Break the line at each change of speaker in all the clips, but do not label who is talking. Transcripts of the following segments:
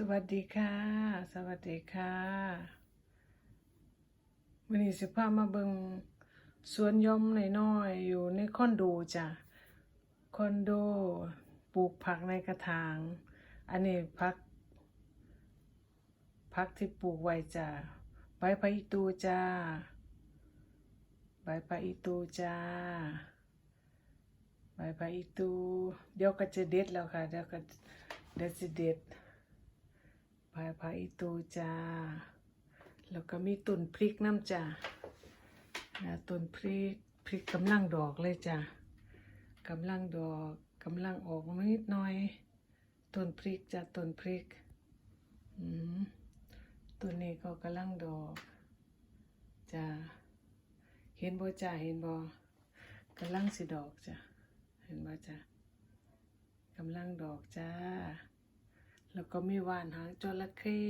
สวัสดีค่ะ สวัสดีค่ะวันนี้สิพามาเบิงสวนยมน้อยๆอยู่ในคอนโดจ้ะคอนโดปลูกผักในกระถาง อันนี้ผักผักที่ปลูกไว้จ้ะใบพะอีตูจ้าใบพะอีตูจ้าใบพะอีตู เดี๋ยวก็จะเด็ดแล้วค่ะเดี๋ยวก็เดี๋ยวจะเด็ดายพายอีตูจ้า แล้วก็มีต้นพริกน้ำจ้านะต้นพริกพริกกำลังดอกเลยจ้ากำลังดอกกำลังออกมานิดหน่อยต้นพริกจ้าต้นพริกอืมต้นนี้ก็กำลังดอกจ้าเห็นบ่จ้าเห็นบ่กำลังสิดอกจ้าเห็นบ่จ้ากำลังดอกจ้า แล้วก็มีว่านหางจระเข้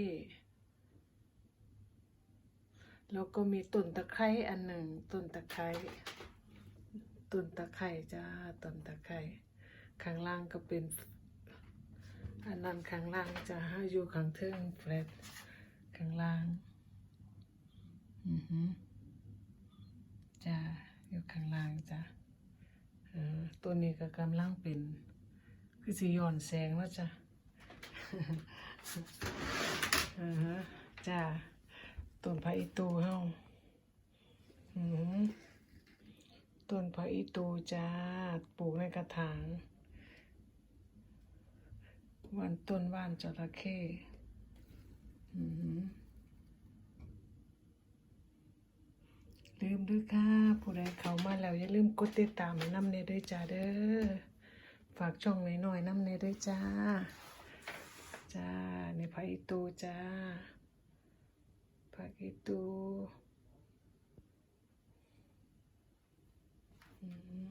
แล้วก็มีต้นตะไคร้อันหนึ่งต้นตะไคร้ต้นตะไคร้จ้าต้นตะไคร้ข้างล่างก็เป็น อันนั้นข้างล่างจะอยู่ข้างเทิงแฟลตข้างล่างอือหือจ้าอยู่ข้างล่างจ้าเออตัวนี้ก็กำลังเป็น คือสีย้อนแสงแล้วจ้ะ อือจ้าต้นพระอีตูเฮาอือหือต้นพระอีตูจ้าปลูกในกระถางวันต้นว่านจระเข้อือหือลืมด้วยค่ะ ผู้ใดเข้ามาแล้ว อย่าลืมกดติดตามน้ำเนด้วยจ้าเด้อ ฝากช่องหน่อยๆน้ำเนด้วยจ้า จ้าในพระอิตูจ้าพระอิตูอืม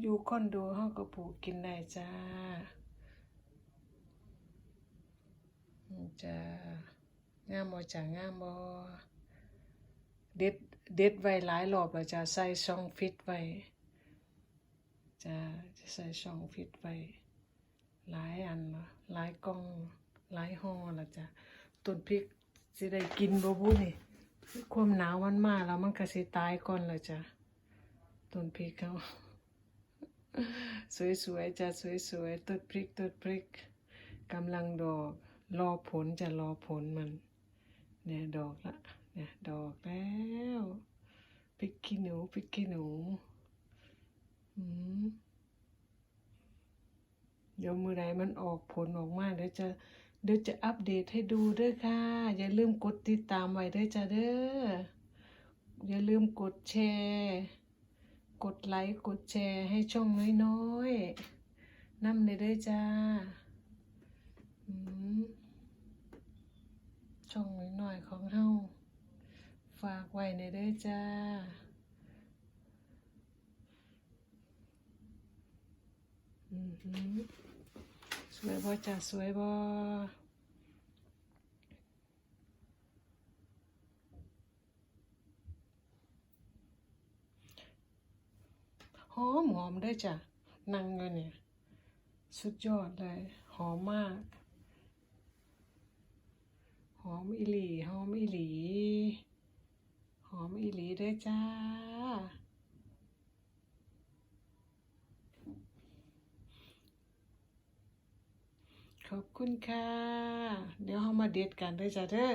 อยู่คอนโดเฮาก็ปลูกกินได้จ้าจ้างามบ่จ้างามบ่เด็ดเด็ดไว้หลายรอบแล้วจ้าใส่ช่องฟิตไว้ จะจะใส่ช่องฟิตไว้หลายอันละหลายกล่องหลายห่อละจ้ะต้นพริกสิได้กินบ่บุนี่ ความหนาวมันมาแล้วมันก็สิตายก่อนละจ้ะต้นพริกเขาสวยๆจ้ะสวยๆต้นพริกต้นพริกกำลังดอกรอผลจะรอผลมัน เนี่ยดอกละเนี่ยดอกแล้วพริกขี้หนูพริกขี้หนู เดี๋ยวมือใดมันออกผลออกมาเดี๋ยวจะเดี๋ยวจะอัปเดตให้ดูด้วยค่ะ อย่าลืมกดติดตามไว้ด้วยจ้าเด้ออย่าลืมกดแชร์กดไลค์กดแชร์ให้ช่องน้อยๆนำเลยด้วยจ้าอืมช่องน้อยๆของเฮาฝากไว้ในเด้อจ้า อือหือ สวยบ่จ้ะสวยบ่หอมหอมด้วยจ้ะนั่งอยู่เนี่ย สุดยอดเลย หอมมาก หอมอีหลี หอมอีหลี หอมอีหลีด้วยจ้า ขอบคุณค่ะ เดี๋ยวเรามาเด็ดกันด้วยจ้ะเด้อ